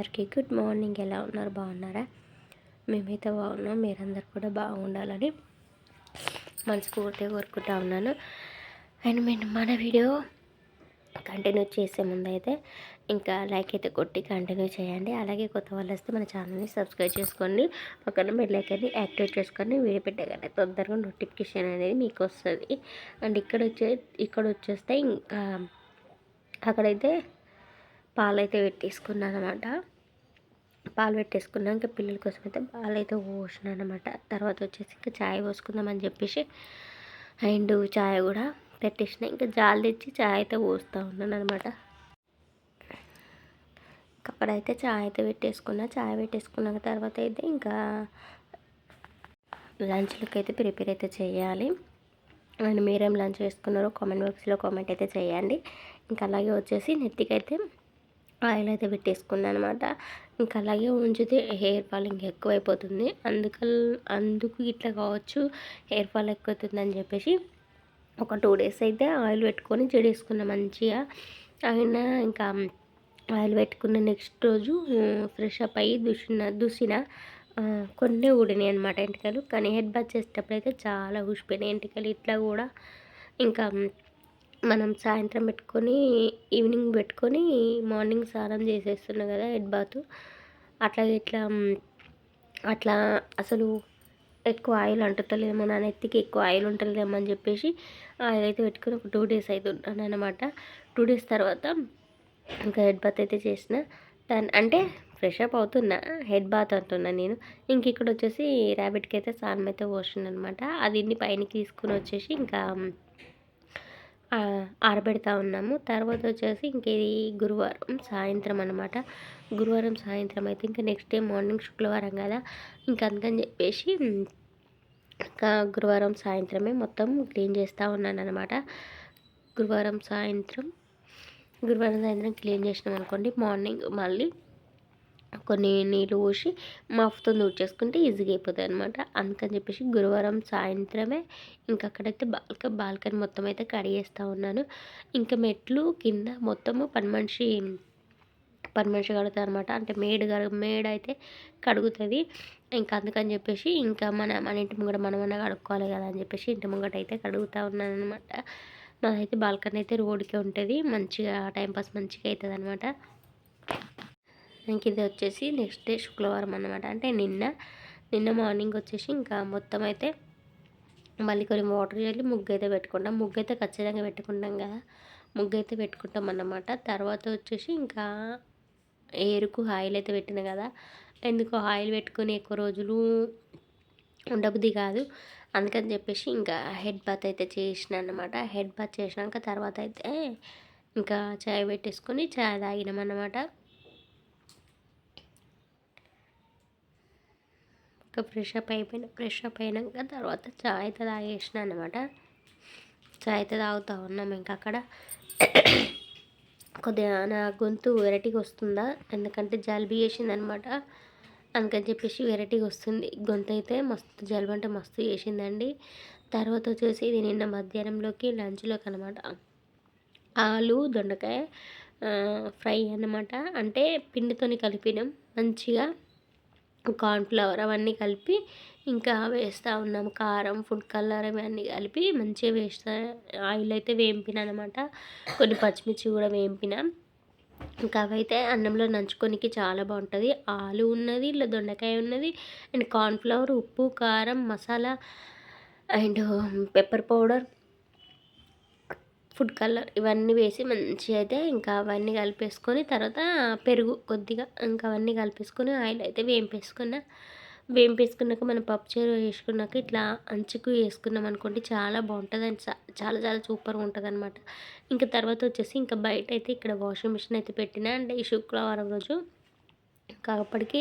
అందరికీ good morning. ఎలా ఉన్నారు? బాగున్నారా? మేమైతే బాగున్నాం. మీరందరు కూడా బాగుండాలని మనస్ఫూర్తిగా కోరుకుంటా ఉన్నాను. అండ్ మేము మన వీడియో కంటిన్యూ చేసే ముందు అయితే ఇంకా లైక్ అయితే కొట్టి కంటిన్యూ చేయండి. అలాగే కొత్త వాళ్ళు వస్తే మన ఛానల్ని సబ్స్క్రైబ్ చేసుకోండి పక్కన మీరు లైక్ అయితే యాక్టివేట్ చేసుకొని వీడియో పెట్టగానే తొందరగా నోటిఫికేషన్ అనేది మీకు వస్తుంది. అండ్ ఇక్కడ వచ్చే ఇక్కడ వచ్చేస్తే ఇంకా అక్కడైతే పాలు అయితే పెట్టేసుకున్నాను అనమాట పాలు పెట్టేసుకున్నాక పిల్లల కోసం అయితే పాలు అయితే పోసినాను అనమాట తర్వాత వచ్చేసి ఇంకా ఛాయ్ పోసుకుందామని చెప్పేసి అండ్ ఛాయ్ కూడా పెట్టేసిన. ఇంకా జాలు తెచ్చి ఛాయ్ అయితే పోస్తూ ఉన్నాను అనమాట అక్కడైతే ఛాయ్ అయితే పెట్టేసుకున్నా. ఛాయ్ పెట్టేసుకున్నాక తర్వాత అయితే ఇంకా లంచ్లకు అయితే ప్రిపేర్ అయితే చేయాలి. అండ్ మీరేం లంచ్ వేసుకున్నారో కామెంట్ బాక్స్లో కామెంట్ అయితే చేయండి. ఇంకా అలాగే వచ్చేసి నెత్తికైతే ఆయిల్ అయితే పెట్టేసుకున్నాను అనమాట ఇంకా అలాగే ఉంచితే హెయిర్ ఫాల్ ఇంకా ఎక్కువైపోతుంది. అందుకు అందుకు ఇట్లా కావచ్చు హెయిర్ ఫాల్ ఎక్కువవుతుందని చెప్పేసి ఒక టూ డేస్ అయితే ఆయిల్ పెట్టుకొని చెడేసుకున్నా మంచిగా. అయినా ఇంకా ఆయిల్ పెట్టుకున్న నెక్స్ట్ రోజు ఫ్రెష్ అప్ అయ్యి దుసిన దుసిన కొన్ని ఊడినాయి అనమాట ఎంటికలు. కానీ హెడ్ బాత్ చేసేటప్పుడు అయితే చాలా ఊసిపోయినాయి ఎంటికలు. ఇట్లా కూడా ఇంకా మనం సాయంత్రం పెట్టుకొని ఈవినింగ్ పెట్టుకొని మార్నింగ్ స్నానం చేసేస్తున్నాం కదా హెడ్ బాత్. అట్లా ఇట్లా అట్లా అసలు ఎక్కువ ఆయిల్ అంటుతలేమో నా నెత్తికి ఎక్కువ ఆయిల్ ఉంటలేమో అని చెప్పేసి ఆయిల్ అయితే పెట్టుకుని ఒక టూ డేస్ అయితే ఉన్నాను అనమాట టూ డేస్ తర్వాత ఇంకా హెడ్ బాత్ అయితే చేసిన. దాని అంటే ఫ్రెష్ అప్ అవుతున్నా. హెడ్ బాత్ అంటున్నా నేను. ఇంక ఇక్కడ వచ్చేసి ర్యాబిట్కి అయితే స్నానం అయితే పోసిన అనమాట అది పైనకి తీసుకుని వచ్చేసి ఇంకా ఆరబెడతా ఉన్నాము. తర్వాత వచ్చేసి ఇంక ఇది గురువారం సాయంత్రం అనమాట గురువారం సాయంత్రం అయితే ఇంకా నెక్స్ట్ డే మార్నింగ్ శుక్రవారం కదా. ఇంకా అందుకని చెప్పేసి ఇంకా గురువారం సాయంత్రమే మొత్తం క్లీన్ చేస్తూ ఉన్నాను అనమాట గురువారం సాయంత్రం గురువారం సాయంత్రం క్లీన్ చేసినాం అనుకోండి మార్నింగ్ మళ్ళీ కొన్ని నీళ్ళు పోసి మఫ్తో చేసుకుంటే ఈజీగా అయిపోతుంది అనమాట అందుకని చెప్పేసి గురువారం సాయంత్రమే ఇంకా అక్కడైతే బాల్క బాల్కనీ మొత్తం అయితే కడిగేస్తూ ఉన్నాను. ఇంకా మెట్లు కింద మొత్తము పని మనిషి పని మనిషి కడుగుతారు అనమాట అంటే మేడ్ మేడ్ అయితే కడుగుతుంది. ఇంకా అందుకని చెప్పేసి ఇంకా మన మన ఇంటి ముంగట మనమన్నా కడుక్కోవాలి కదా అని చెప్పేసి ఇంటి ముంగట అయితే కడుగుతూ ఉన్నాను అనమాట నాదైతే బాల్కనీ అయితే రోడ్కే ఉంటుంది. మంచిగా టైంపాస్ మంచిగా అవుతుంది అనమాట ఇంక ఇది వచ్చేసి నెక్స్ట్ డే శుక్రవారం అనమాట అంటే నిన్న నిన్న మార్నింగ్ వచ్చేసి ఇంకా మొత్తం అయితే మళ్ళీ కొన్ని వాటర్ చల్లి ముగ్గు అయితే పెట్టుకుంటాం. ముగ్గు అయితే ఖచ్చితంగా పెట్టుకుంటాం కదా. ముగ్గు అయితే పెట్టుకుంటాం అన్నమాట. తర్వాత వచ్చేసి ఇంకా ఏరుకు ఆయిల్ అయితే పెట్టిన కదా. ఎందుకు ఆయిల్ పెట్టుకుని ఎక్కువ రోజులు ఉండబుద్ది కాదు. అందుకని చెప్పేసి ఇంకా హెడ్ బాత్ అయితే చేసిన అనమాట హెడ్ బాత్ చేసినాక తర్వాత అయితే ఇంకా చాయ్ పెట్టేసుకొని చాయ్ తాగినాం అన్నమాట. ఇంకా ఫ్రెష్ అప్ అయిపోయిన ఫ్రెష్ అప్ అయినాక తర్వాత చాయ్ అయితే తాగేసిన అనమాట చాయ్ అయితే తాగుతూ ఉన్నాం ఇంకా అక్కడ. కొద్దిగా నా గొంతు వెరైటీగా వస్తుందా? ఎందుకంటే జలుబు చేసింది అనమాట అందుకని చెప్పేసి వెరైటీగా వస్తుంది. గొంతు అయితే మస్తు జలుబు అంటే మస్తు చేసిందండి. తర్వాత వచ్చేసి ఇది నిన్న మధ్యాహ్నంలోకి లంచ్లోకి అనమాట ఆలు దొండకాయ ఫ్రై అనమాట అంటే పిండితోని కలిపినాం. మంచిగా కార్న్ఫ్లవర్ అవన్నీ కలిపి ఇంకా వేస్తూ ఉన్నాం. కారం ఫుడ్ కలర్ అవన్నీ కలిపి మంచిగా వేస్తా ఆయిల్ అయితే వేంపిన అనమాట కొన్ని పచ్చిమిర్చి కూడా వేంపిన. ఇంకా అవైతే అన్నంలో నంచుకోనికి చాలా బాగుంటుంది. ఆలు ఉన్నది ఇలా దొండకాయ ఉన్నది అండ్ కార్న్ఫ్లవర్ ఉప్పు కారం masala and pepper powder food colour ఇవన్నీ వేసి మంచిగా అయితే ఇంకా అవన్నీ కలిపేసుకొని తర్వాత పెరుగు కొద్దిగా ఇంకా అవన్నీ కలిపేసుకొని ఆయిల్ అయితే వేంపేసుకున్నా. వేంపేసుకున్నాక మనం పప్పు చేరు వేసుకున్నాక ఇట్లా అంచుకు వేసుకున్నాం అనుకోండి చాలా బాగుంటుంది అండ్ చాలా చాలా సూపర్గా ఉంటుంది అనమాట ఇంకా తర్వాత వచ్చేసి ఇంకా బయట అయితే ఇక్కడ వాషింగ్ మిషన్ అయితే పెట్టిన అంటే ఈ శుక్రవారం రోజు. కాకప్పటికి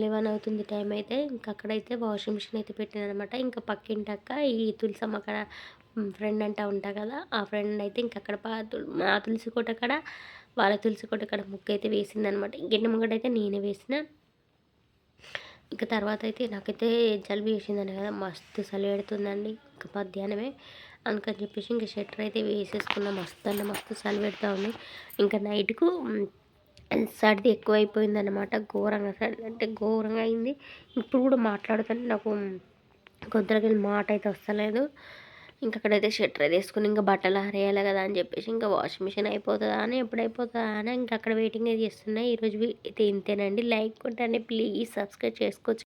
లెవెన్ అవుతుంది టైం అయితే. ఇంకా అక్కడైతే వాషింగ్ మిషన్ అయితే పెట్టిన అనమాట ఇంకా పక్కింటక్క ఈ తులసమ్మ అక్కడ ఫ్రెండ్ అంటూ ఉంటా కదా ఆ ఫ్రెండ్ అయితే ఇంకక్కడ మా తులసి కోట కాడ వాళ్ళ తులసి కోట కాడ ముక్క అయితే వేసిందనమాట. గిన్నె ముగ్గడ అయితే నేనే వేసిన. ఇంకా తర్వాత అయితే నాకైతే జలుబు వేసిందని కదా మస్తు చలిపెడుతుందండి ఇంకా మధ్యాహ్నమే. అందుకని చెప్పేసి ఇంకా షట్టర్ అయితే వేసేసుకున్నా మస్తు అన్న మస్తు చలి పెడతా ఉంది. ఇంకా నైట్కు సర్ది ఎక్కువైపోయిందనమాట ఘోరంగా సర్ది అంటే ఘోరంగా అయింది. ఇప్పుడు కూడా మాట్లాడుతుంటే నాకు గొంతులోకి మాట అయితే వస్తలేదు. ఇంకా అక్కడైతే షట్టర్ వేసుకుని ఇంకా బట్టలు ఆరేయాలి కదా అని చెప్పేసి ఇంకా వాషింగ్ మిషన్ అయిపోతుందా అని ఎప్పుడు అయిపోతుందా అని ఇంకా అక్కడ వెయిటింగ్ అయితే చేస్తున్నాయి ఈరోజు అయితే ఇంతేనండి. లైక్ కొట్టండి. ప్లీజ్ సబ్స్క్రైబ్ చేసుకోవచ్చు